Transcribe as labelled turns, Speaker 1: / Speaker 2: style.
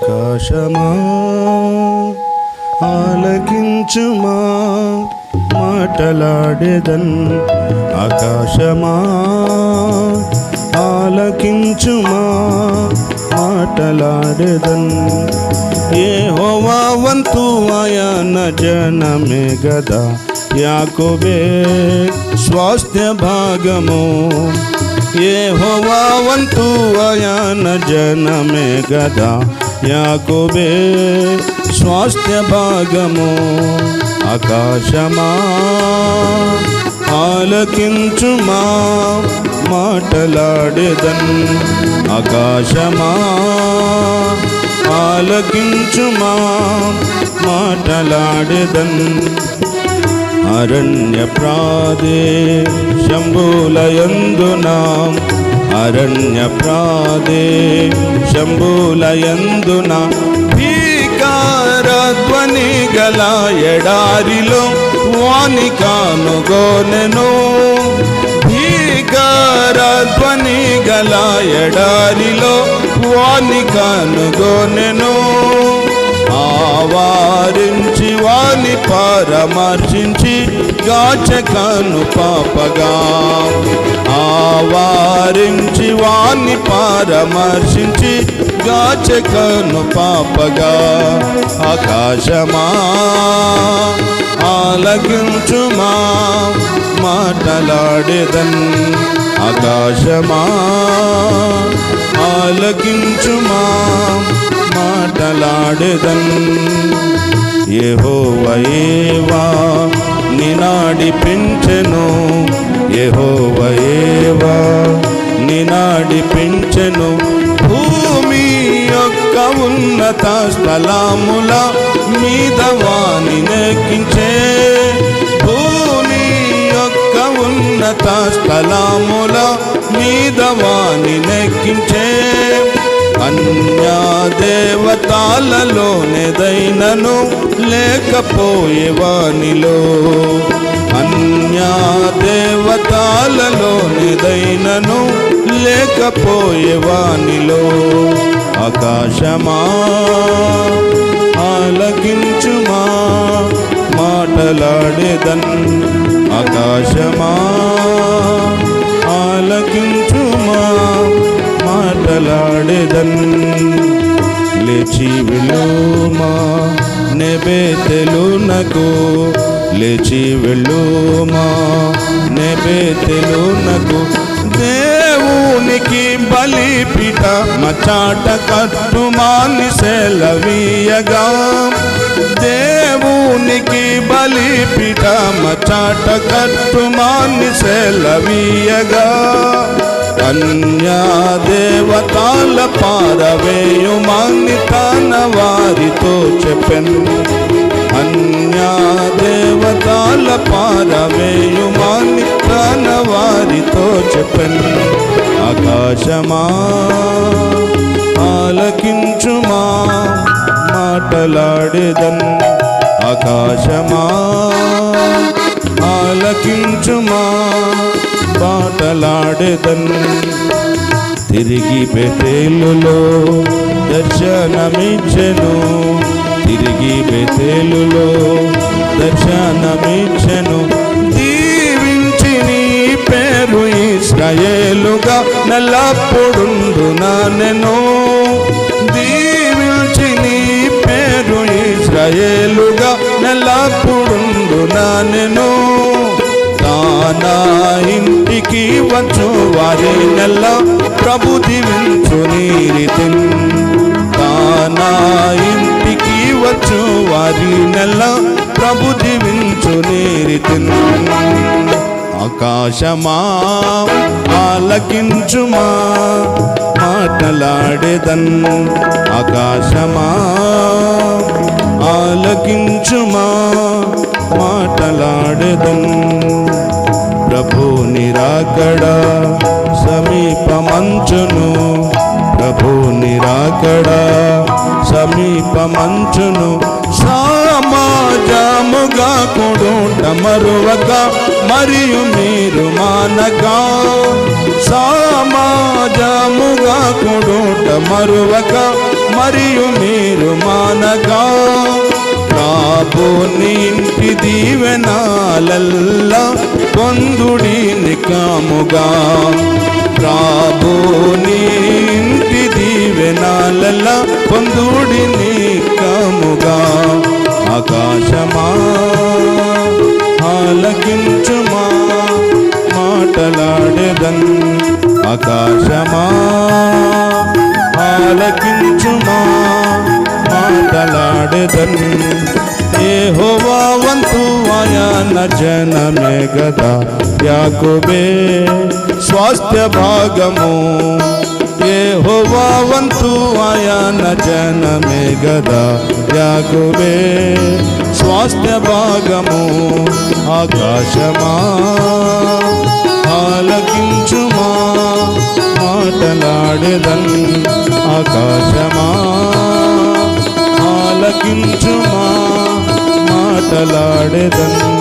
Speaker 1: ఆకాశమా? ఆలకించుమా? మాటలాడేదన్ ఆకాశమా? ఆలకించుమా? మాటలాడేదన్? ఏ హోవా వంతు ఆయన జనమే గదా యాకోబే స్వాస్థ్య భాగము. ఏ హోవా వంతు ఆయన జనమే గదా యాకోబే స్వాస్థ్య భాగము ఆకాశమా? ఆలకించుమా మాటలాడేదన్ ఆకాశమా? ఆలకించుమా మాటలాడేదన్ అరణ్య ప్రాదే శంభులయందునా అరణ్య ప్రాదే శంభులయందున భీకారధ్వని గల ఎడారిలో వాని కానుగోనెను భీకారధ్వని గల ఎడారిలో వాని కానుగోనెను ఆవారించి వాని పరమర్శించి గాచకను పాపగా. ఆవారించి వాని పరమర్శించి గాచకను పాపగా. ఆకాశమా ఆలకించుమా మాటలాడేదన్. ఆకాశమా ఆలకించుమా మాటలాడేదన్. యెహోవయేవా నినాడిపించెను యెహోవయేవా నినాడిపించెను భూమి యొక్క ఉన్నత స్థలముల మీద వాని నెక్కించే భూమి యొక్క ఉన్నత స్థలముల మీద వాని నెక్కించే దేవతాలలోనేదైనను లేకపోయేవానిలో అన్యా దేవతాలలోనేదైనను లేకపోయేవానిలో ఆకాశమా ఆలకించుమా మాటలాడేదన్. ఆకాశమా ఆలకించుమా మాటలాడేదన్. లేచి వెళ్ళుమా నెబేతెలునకు లేచి వెళ్ళుమా నెబేతెలునకు దేవునికి బలిపీఠ మచాట కట్టుమాని సెలవీయగా. దేవునికి బలిపీఠ మచాట కట్టుమాని సెలవీయగా. అన్యా దేవతాల పారవేయు తన వారితో చెప్పెన్. అన్యా దేవతాల పారవేయు తన వారితో చెప్పెన్. ఆకాశమా ఆలకించుమా మాటలాడేదన్. ఆకాశమా ఆలకించుమా పాటలాడేదన్ తిరిగి బెతేలులో దర్శనమించెను. తిరిగి బెతేలులో దర్శనమిచ్చెను దీవించి నీ పేరు ఇస్రాయేలుగా నెల్లప్పుడుండు నానెను దీవించి నీ పేరు ఇస్రాయేలుగా నెల్లప్పుడుండు నానెను తానా ఇంటికి వచ్చు వారి నెల ప్రభు దీవించు నీరితి తానా ఇంటికి వచ్చు వారి నెల. ప్రభు దీవించు నీరితి ఆకాశమా ఆలకించుమా మాటలాడేదన్ ఆకాశమా ఆలకించుమా మాటలాడేదన్ ప్రభు నిరాకడా సమీపమంచును ప్రభు నిరాకడా సమీపమంచును సమాజముగా కూడుట మరువక మరియు మీరు మానక సమాజముగా తోడుగా మరువక మరియు మీరు మానగా రాబోని ఇంటి దీవెనాలల్లా పొందుడి నికాముగా రాబోని ఇంటి దీవెనాలల్లా పొందుడి నికాముగా ఆకాశమా ఆలకించుమా మాటలాడెదన్ ఆకాశమా ఆలకించుమా మాటలాడెదన్. ఏహోవా వంతు ఆయన జనమే గదా యాకుబే. స్వాస్థ్య భాగము. ఏహోవా వంతు ఆయన జనమే గదా యాకోబే. స్వాస్థ్య భాగము ఆకాశమా ఆలకించుమా మాటలాడెదన్ ఆకాశమా ఆలకించుమా మాటలాడెదన్